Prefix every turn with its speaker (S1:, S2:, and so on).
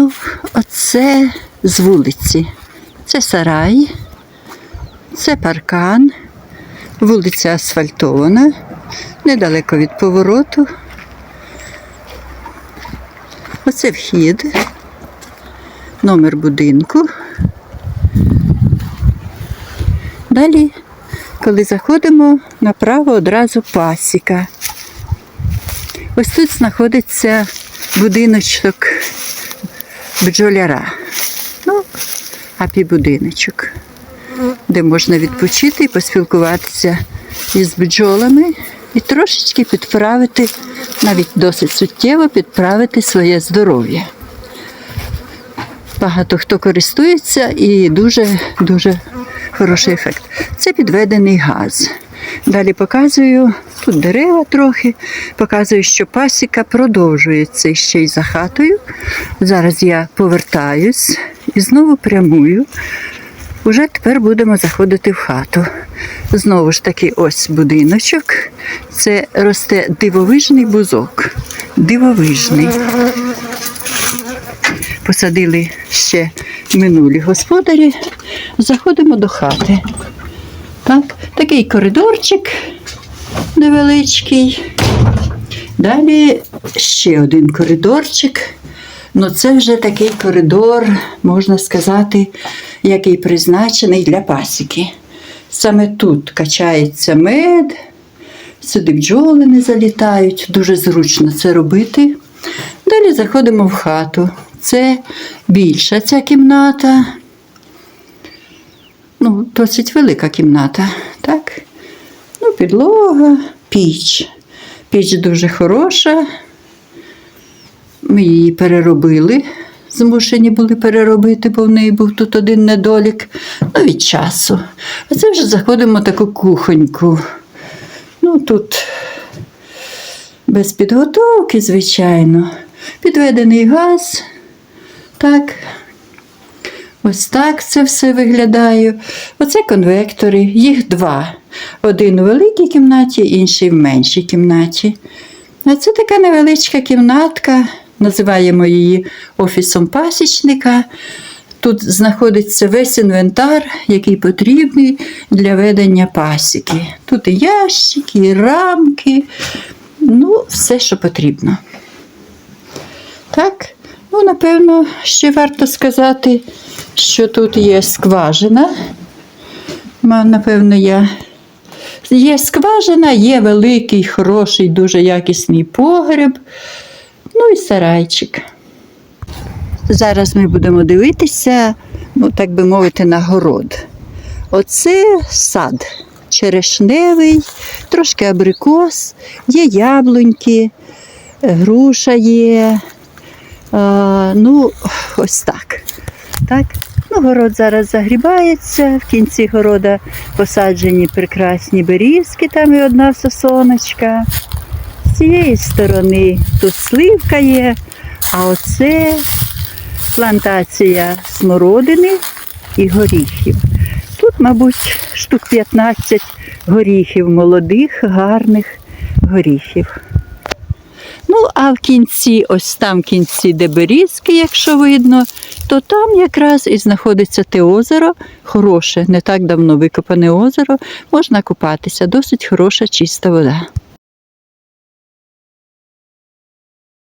S1: Ну, оце з вулиці. Це сарай, це паркан, вулиця асфальтована, недалеко від повороту. Оце вхід, номер будинку. Далі, коли заходимо, направо одразу пасіка. Ось тут знаходиться будиночок бджоляра. Ну, апі-будиночок, де можна відпочити і поспілкуватися із бджолами і трошечки підправити, навіть досить суттєво підправити своє здоров'я. Багато хто користується і дуже-дуже хороший ефект. Це підведений газ. Далі показую, тут дерева трохи, показую, що пасіка продовжується ще й за хатою. Зараз я повертаюсь і знову прямую. Уже тепер будемо заходити в хату. Знову ж таки, ось будиночок. Це росте дивовижний бузок. Дивовижний. Посадили ще минулі господарі. Заходимо до хати. Так, такий коридорчик невеличкий. Далі ще один коридорчик. Ну, це вже такий коридор, можна сказати, який призначений для пасіки. Саме тут качається мед, сюди бджоли не залітають, дуже зручно це робити. Далі заходимо в хату. Це більша ця кімната. Ну, досить велика кімната, так? Підлога, піч. Піч дуже хороша. Ми її переробили. Змушені були переробити, бо в неї був тут один недолік. Ну, від часу. А це вже заходимо в таку кухоньку. Ну, тут без підготовки, звичайно. Підведений газ. Так. Ось так це все виглядає. Оце конвектори, їх два. Один у великій кімнаті, інший в меншій кімнаті. А це така невеличка кімнатка, називаємо її офісом пасічника. Тут знаходиться весь інвентар, який потрібний для ведення пасіки. Тут і ящики, і рамки, ну, все, що потрібно. Так, напевно, ще варто сказати, що тут є скважина. Напевно, я. Є скважина, є великий, хороший, дуже якісний погреб, ну і сарайчик. Зараз ми будемо дивитися, ну, так би мовити, на город. Оце сад черешневий, трошки абрикос, є яблуньки, груша є. Ну, ось так. так. Ну, город зараз загрібається, в кінці города посаджені прекрасні берізки, там і одна сосоночка. З цієї сторони тут сливка є, а оце плантація смородини і горіхів. Тут, мабуть, штук 15 горіхів, молодих, гарних горіхів. Ну, а в кінці, ось там в кінці, де якщо видно, то там якраз і знаходиться те озеро, хороше, не так давно викопане озеро, можна купатися, досить хороша чиста вода.